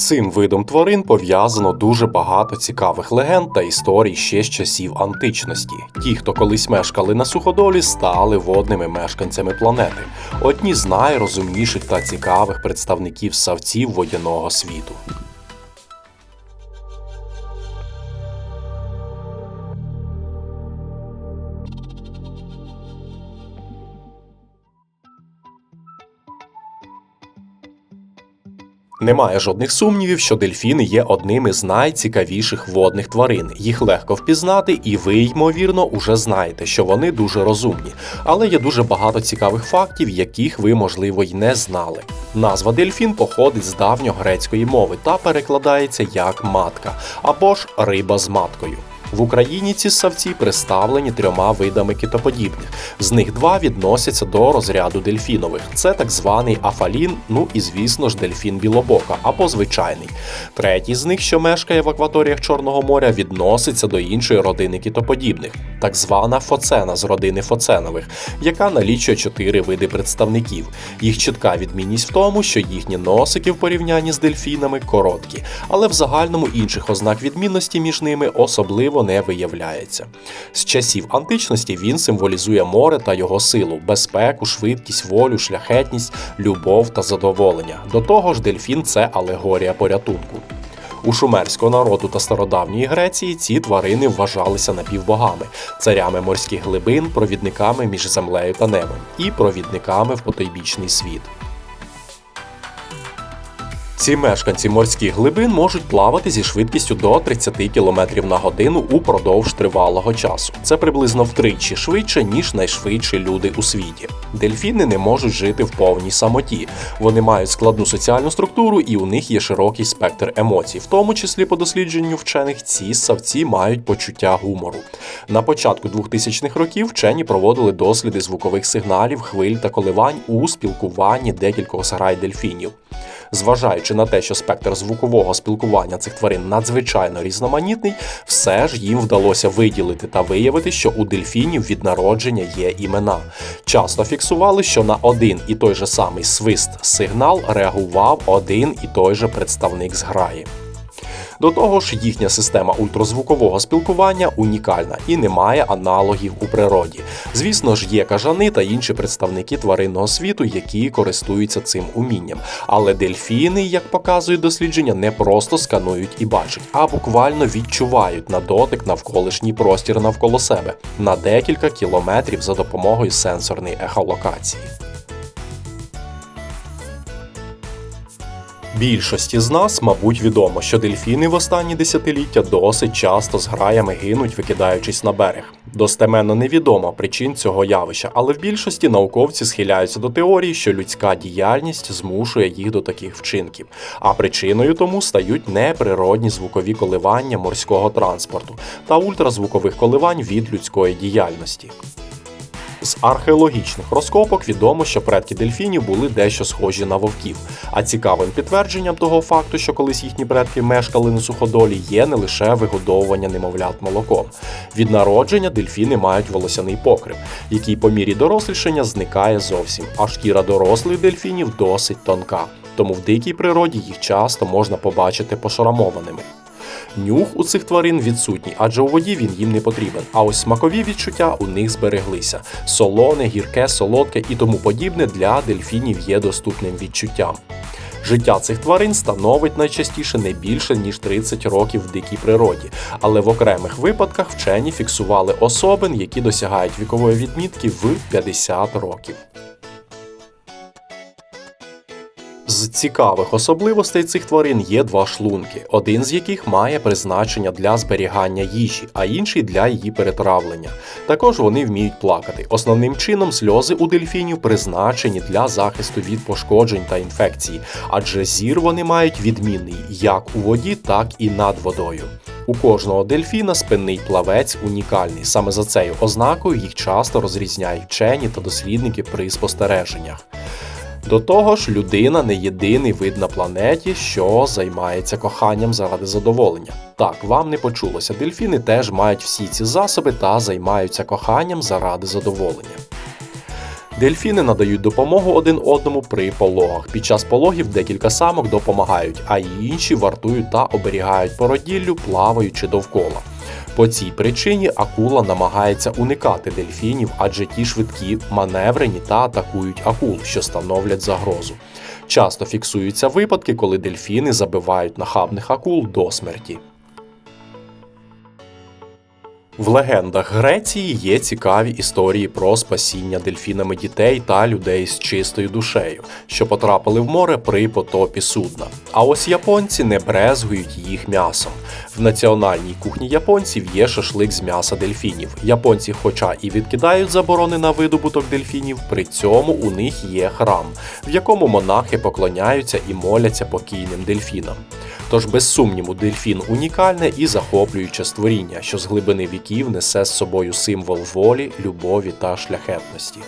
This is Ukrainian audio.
цим видом тварин пов'язано дуже багато цікавих легенд та історій ще з часів античності. Ті, хто колись мешкали на суходолі, стали водними мешканцями планети. Одні з найрозумніших та цікавих представників савців водяного світу. Немає жодних сумнівів, що дельфіни є одним із найцікавіших водних тварин. Їх легко впізнати, і ви, ймовірно, уже знаєте, що вони дуже розумні. Але є дуже багато цікавих фактів, яких ви, можливо, й не знали. Назва дельфін походить з давньогрецької мови та перекладається як матка або ж риба з маткою. В Україні ці ссавці представлені трьома видами китоподібних. З них два відносяться до розряду дельфінових. Це так званий афалін, ну і звісно ж дельфін білобока або звичайний. Третій з них, що мешкає в акваторіях Чорного моря, відноситься до іншої родини китоподібних, так звана фоцена з родини фоценових, яка налічує чотири види представників. Їх чітка відмінність в тому, що їхні носики в порівнянні з дельфінами короткі, але в загальному інших ознак відмінності між ними особливо не виявляється. З часів античності він символізує море та його силу, безпеку, швидкість, волю, шляхетність, любов та задоволення. До того ж, дельфін це алегорія порятунку. У шумерського народу та стародавньої Греції ці тварини вважалися напівбогами, царями морських глибин, провідниками між землею та небом і провідниками в потойбічний світ. Ці мешканці морських глибин можуть плавати зі швидкістю до 30 км на годину упродовж тривалого часу. Це приблизно втричі швидше, ніж найшвидші люди у світі. Дельфіни не можуть жити в повній самоті. Вони мають складну соціальну структуру і у них є широкий спектр емоцій, в тому числі по дослідженню вчених ці савці мають почуття гумору. На початку 2000-х років вчені проводили досліди звукових сигналів, хвиль та коливань у спілкуванні декількох зграй дельфінів. Зважаючи на те, що спектр звукового спілкування цих тварин надзвичайно різноманітний, все ж їм вдалося виділити та виявити, що у дельфінів від народження є імена. Часто фіксували, що на один і той же самий свист сигнал реагував один і той же представник зграї. До того ж, їхня система ультразвукового спілкування унікальна і не має аналогів у природі. Звісно ж, є кажани та інші представники тваринного світу, які користуються цим умінням. Але дельфіни, як показують дослідження, не просто сканують і бачать, а буквально відчувають на дотик навколишній простір навколо себе на декілька кілометрів за допомогою сенсорної ехолокації. Більшості з нас, мабуть, відомо, що дельфіни в останні десятиліття досить часто з граями гинуть, викидаючись на берег. Достеменно невідомо причин цього явища, але в більшості науковці схиляються до теорії, що людська діяльність змушує їх до таких вчинків. А причиною тому стають неприродні звукові коливання морського транспорту та ультразвукових коливань від людської діяльності. З археологічних розкопок відомо, що предки дельфінів були дещо схожі на вовків. А цікавим підтвердженням того факту, що колись їхні предки мешкали на суходолі, є не лише вигодовування немовлят молоком. Від народження дельфіни мають волосяний покрив, який по мірі дорослішання зникає зовсім, а шкіра дорослих дельфінів досить тонка. Тому в дикій природі їх часто можна побачити пошрамованими. Нюх у цих тварин відсутній, адже у воді він їм не потрібен. А ось смакові відчуття у них збереглися: солоне, гірке, солодке і тому подібне для дельфінів є доступним відчуттям. Життя цих тварин становить найчастіше не більше ніж 30 років в дикій природі, але в окремих випадках вчені фіксували особин, які досягають вікової відмітки в 50 років. З цікавих особливостей цих тварин є два шлунки, один з яких має призначення для зберігання їжі, а інший для її перетравлення. Також вони вміють плакати. Основним чином сльози у дельфінів призначені для захисту від пошкоджень та інфекцій, адже зір вони мають відмінний як у воді, так і над водою. У кожного дельфіна спинний плавець унікальний. Саме за цією ознакою їх часто розрізняють вчені та дослідники при спостереженнях. До того ж, людина не єдиний вид на планеті, що займається коханням заради задоволення. Так, вам не почулося, дельфіни теж мають всі ці засоби та займаються коханням заради задоволення. Дельфіни надають допомогу один одному при пологах. Під час пологів декілька самок допомагають, а інші вартують та оберігають породіллю, плаваючи довкола. По цій причині акула намагається уникати дельфінів, адже ті швидкі, маневрені та атакують акул, що становлять загрозу. Часто фіксуються випадки, коли дельфіни забивають нахабних акул до смерті. В легендах Греції є цікаві історії про спасіння дельфінами дітей та людей з чистою душею, що потрапили в море при потопі судна. А ось японці не брезгують їх м'ясом. В національній кухні японців є шашлик з м'яса дельфінів. Японці, хоча і відкидають заборони на видобуток дельфінів, при цьому у них є храм, в якому монахи поклоняються і моляться покійним дельфінам. Тож, без сумніву, дельфін унікальне і захоплююче створіння, що з глибини віків несе з собою символ волі, любові та шляхетності.